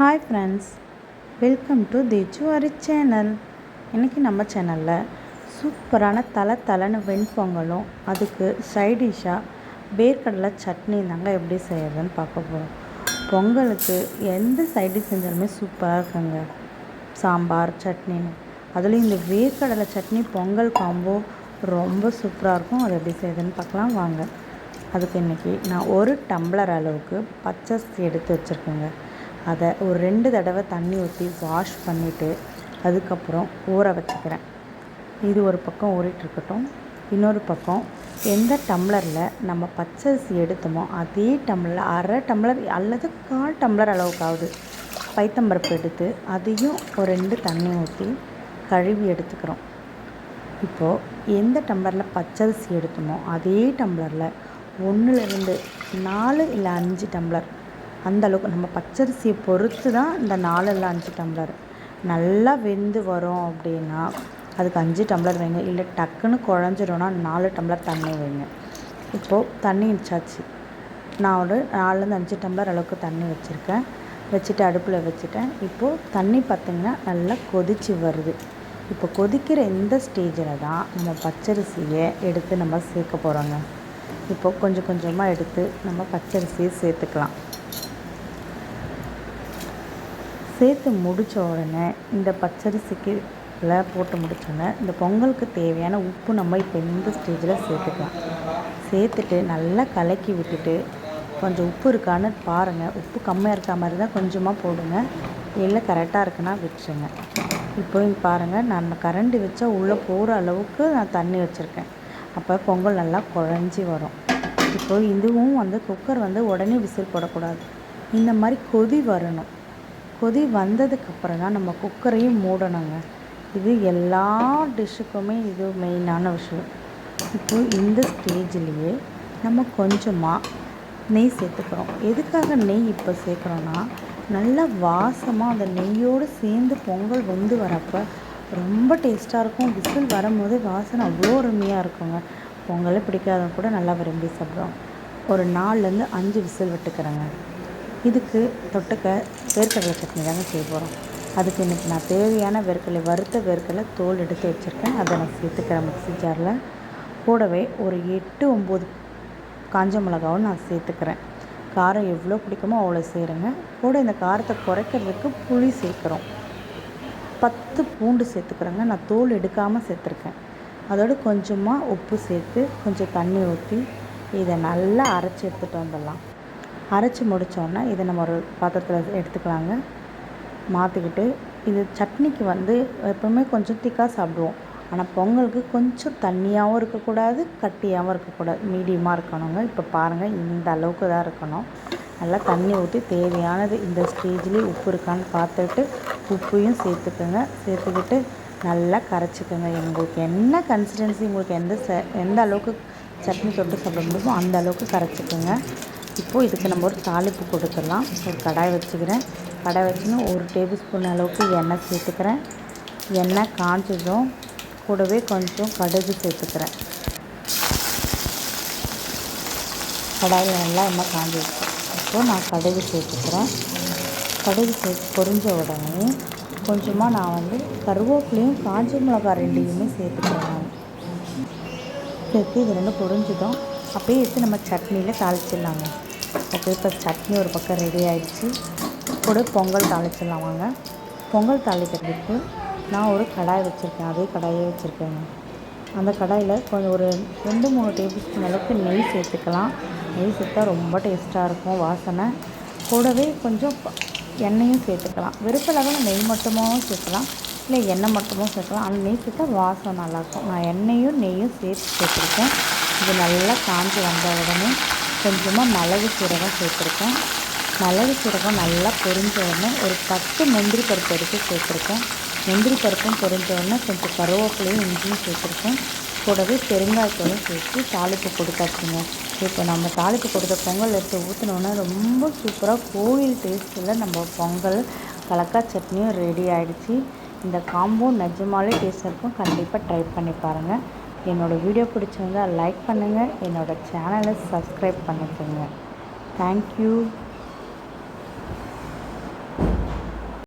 Hi friends welcome to தேச்சு அரி channel இன்றைக்கி நம்ம சேனலில் சூப்பரான தலை தலைன்னு வெண்பொங்கலும் அதுக்கு சைடிஷாக வேர்க்கடலை சட்னி தாங்க எப்படி செய்யறதுன்னு பார்க்க போகிறோம் பொங்கலுக்கு எந்த சைடிஷ் செஞ்சாலுமே சூப்பராக இருக்குங்க. சாம்பார் சட்னின்னு அதுலேயும் இந்த வேர்க்கடலை சட்னி பொங்கல் காம்போ ரொம்ப சூப்பராக இருக்கும். அது எப்படி செய்யுதுன்னு பார்க்கலாம் வாங்க. அதுக்கு இன்றைக்கி நான் ஒரு டம்ளர் அளவுக்கு பச்சரிசி எடுத்து வச்சுருக்கேங்க. அதை ஒரு ரெண்டு தடவை தண்ணி ஊற்றி வாஷ் பண்ணிவிட்டு அதுக்கப்புறம் ஊற வச்சுக்கிறேன். இது ஒரு பக்கம் ஊறிட்டுருக்கட்டும். இன்னொரு பக்கம் எந்த டம்ளரில் நம்ம பச்சரிசி எடுத்தோமோ அதே டம்ளரில் அரை டம்ளர் அல்லது கால் டம்ளர் அளவுக்காவது பைத்தம்பருப்பு எடுத்து அதையும் ஒரு ரெண்டு தண்ணி ஊற்றி கழுவி எடுத்துக்கிறோம். இப்போது எந்த டம்ளரில் பச்சரிசி எடுத்தோமோ அதே டம்ளரில் ஒன்றுலேருந்து நாலு இல்லை அஞ்சு டம்ளர் அந்த அளவுக்கு நம்ம பச்சரிசியை பொறுத்து தான் இந்த நாலெல்லாம் அஞ்சு டம்ளர். நல்லா வெந்து வரும் அப்படின்னா அதுக்கு அஞ்சு டம்ளர் வைங்க. இல்லை டக்குன்னு குழஞ்சிடும்னா நாலு டம்ளர் தண்ணி வைங்க. இப்போது தண்ணி வச்சாச்சு நான் ஒரு நாலுலேருந்து அஞ்சு டம்ளர் அளவுக்கு தண்ணி வச்சுருக்கேன். வச்சுட்டு அடுப்பில் வச்சுட்டேன். இப்போது தண்ணி பார்த்திங்கன்னா நல்லா கொதிச்சு வருது. இப்போ கொதிக்கிற இந்த ஸ்டேஜில் தான் நம்ம பச்சரிசியை எடுத்து நம்ம சேர்க்க போகிறோங்க இப்போ கொஞ்சம் கொஞ்சமாக எடுத்து நம்ம பச்சரிசியை சேர்த்துக்கலாம். சேர்த்து முடித்த உடனே இந்த பச்சரிசிக்கு போட்டு முடிச்சோடனே இந்த பொங்கலுக்கு தேவையான உப்பு நம்ம இப்போ இந்த ஸ்டேஜில் சேர்த்துக்கலாம். சேர்த்துட்டு நல்லா கலக்கி விட்டுட்டு கொஞ்சம் உப்பு இருக்கான்னு பாருங்கள் உப்பு கம்மியாக இருக்க மாதிரி தான் கொஞ்சமாக போடுங்க. இல்லை கரெக்டாக இருக்குன்னா விட்டுருங்க. இப்போ பாருங்கள் நான் கரண்டி வச்சா உள்ளே போகிற அளவுக்கு நான் தண்ணி வச்சுருக்கேன். அப்போ பொங்கல் நல்லா குழஞ்சி வரும். இப்போ இதுவும் வந்து குக்கர் வந்து உடனே விசில் போடக்கூடாது. இந்த மாதிரி கொதி வரணும். கொதி வந்ததுக்கப்புறம் தான் நம்ம குக்கரையும் மூடணுங்க. இது எல்லா டிஷ்ஷுக்குமே இது மெயினான விஷயம். இப்போ இந்த ஸ்டேஜ்லேயே நம்ம கொஞ்சமாக நெய் சேர்த்துக்கிறோம். எதுக்காக நெய் இப்போ சேர்க்குறோன்னா நல்லா வாசமாக அந்த நெய்யோடு சேர்ந்து பொங்கல் வந்து வரப்போ ரொம்ப டேஸ்ட்டாக இருக்கும். விசில் வரும்போது வாசனை அவ்வளோ அருமையாக இருக்குங்க. பொங்கலே பிடிக்காதவங்க கூட நல்லா விரும்பி சாப்பிடுவோம் ஒரு நாலுலேருந்து அஞ்சு விசில் விட்டுக்கிறேங்க. இதுக்கு தொட்டுக்க வேர்க்கடலை சட்னி தாங்க செய்ய போகிறோம் அதுக்கு இன்றைக்கி நான் தேவையான வேர்க்கடலை வறுத்த வேர்க்கடலை தோல் எடுத்து வச்சுருக்கேன். அதை நான் சேர்த்துக்கிறேன் மிக்ஸி ஜாரில். கூடவே ஒரு எட்டு ஒம்பது காஞ்ச மிளகாவும் நான் சேர்த்துக்கிறேன். காரம் எவ்வளோ பிடிக்குமோ அவ்வளோ செய்கிறேங்க கூட இந்த காரத்தை குறைக்கிறதுக்கு புளி சேர்க்குறோம். பத்து பூண்டு சேர்த்துக்கிறேங்க. நான் தோல் எடுக்காமல் சேர்த்துருக்கேன். அதோடு கொஞ்சமாக உப்பு சேர்த்து கொஞ்சம் தண்ணி ஊற்றி இதை நல்லா அரைச்சி எடுத்துகிட்டு வந்துடலாம். அரைச்சி முடித்தோன்னா இதை நம்ம ஒரு பாத்திரத்தில் எடுத்துக்கலாங்க. மாற்றிக்கிட்டு இது சட்னிக்கு வந்து எப்போவுமே கொஞ்சம் திக்காக சாப்பிடுவோம். ஆனால் பொங்கலுக்கு கொஞ்சம் தண்ணியாகவும் இருக்கக்கூடாது கட்டியாகவும் இருக்கக்கூடாது. மீடியமாக இருக்கணுங்க. இப்போ பாருங்கள் இந்த அளவுக்கு தான் இருக்கணும். நல்லா தண்ணி ஊற்றி தேவையானது இந்த ஸ்டேஜ்லேயே உப்பு இருக்கான்னு பார்த்துட்டு உப்பையும் சேர்த்துக்கோங்க. சேர்த்துக்கிட்டு நல்லா கரைச்சிக்கோங்க. உங்களுக்கு என்ன கன்சிஸ்டன்சி உங்களுக்கு எந்த ச எந்த அளவுக்கு சட்னி தொட்டு சாப்பிட முடியுமோ அந்த அளவுக்கு கரைச்சிக்கோங்க. இப்போது இதுக்கு நம்ம ஒரு தாளிப்பு கொடுத்துடலாம் ஒரு கடாய் வச்சுக்கிறேன். கடாய் வச்சுன்னு ஒரு டேபிள் ஸ்பூன் அளவுக்கு எண்ணெய் சேர்த்துக்கிறேன். எண்ணெய் காஞ்சதும் கூடவே கொஞ்சம் கடுகு சேர்த்துக்கிறேன். கடாயில் நல்லா எண்ணெய் காஞ்சிடுச்சு இப்போது நான் கடுகு சேர்த்துக்கிறேன். கடுகு சேர்த்து பொரிஞ்ச உடனே கொஞ்சமாக நான் வந்து கருவேப்பிலையும் காஞ்ச மிளகா ரெண்டையுமே சேர்த்துக்கிறேன். சேர்த்து இது ரெண்டும் பொரிஞ்சதும் அப்படியே எடுத்து நம்ம சட்னியில் தாளிச்சிடலாங்க. ஓகே இப்போ சட்னி ஒரு பக்கம் ரெடி ஆகிடுச்சு கூட பொங்கல் தாளிச்சிடலாம் வாங்க. பொங்கல் தாளிக்கிறதுக்கு நான் ஒரு கடாய் வச்சுருக்கேன். அதே கடாயே வச்சுருக்கேங்க. அந்த கடாயில் கொஞ்சம் ஒரு ரெண்டு மூணு டேபிள் ஸ்பூன் அளவுக்கு நெய் சேர்த்துக்கலாம். நெய் சேர்த்தா ரொம்ப டேஸ்ட்டாக இருக்கும் வாசனை. கூடவே கொஞ்சம் எண்ணெயும் சேர்த்துக்கலாம். விருப்பம் நெய் மட்டுமாகவும் சேர்க்கலாம். இல்லை எண்ணெய் மட்டுமும் சேர்க்கலாம். ஆனால் நெய் சேர்த்தா வாசம் நல்லாயிருக்கும் நான் எண்ணெயும் நெய்யும் சேர்த்து சேர்த்துருக்கேன். இது நல்லா காஞ்சி வந்த உடனே கொஞ்சமாக மிளகு சீரகம் சேர்த்துருக்கேன். மிளகு சீரகம் நல்லா பொரிஞ்ச உடனே ஒரு பத்து முந்திரி பருப்பு எடுத்து சேர்த்துருக்கேன். முந்திரி பருப்பும் பொரிஞ்ச உடனே கொஞ்சம் கருவேப்பிலையும் இஞ்சியும் சேர்த்துருக்கேன். கூடவே பெருங்காயத்தோடும் சேர்த்து தாளிப்பு கொடுத்தாச்சுங்க. இப்போ நம்ம தாளிப்பு கொடுத்த பொங்கல் எடுத்து ஊற்றினோன்னா ரொம்ப சூப்பராக கோயில் டேஸ்ட்டில் நம்ம பொங்கல் கலக்கா சட்னியும் ரெடி ஆகிடுச்சி இந்த காம்போ நிஜமாலே டேஸ்ட் இருக்கும். கண்டிப்பாக ட்ரை பண்ணி பாருங்கள் என்னோடய வீடியோ பிடிச்சிருந்தால் லைக் பண்ணுங்கள் என்னோடய சேனலை சப்ஸ்கிரைப் பண்ணிக்கோங்க. தேங்க்யூ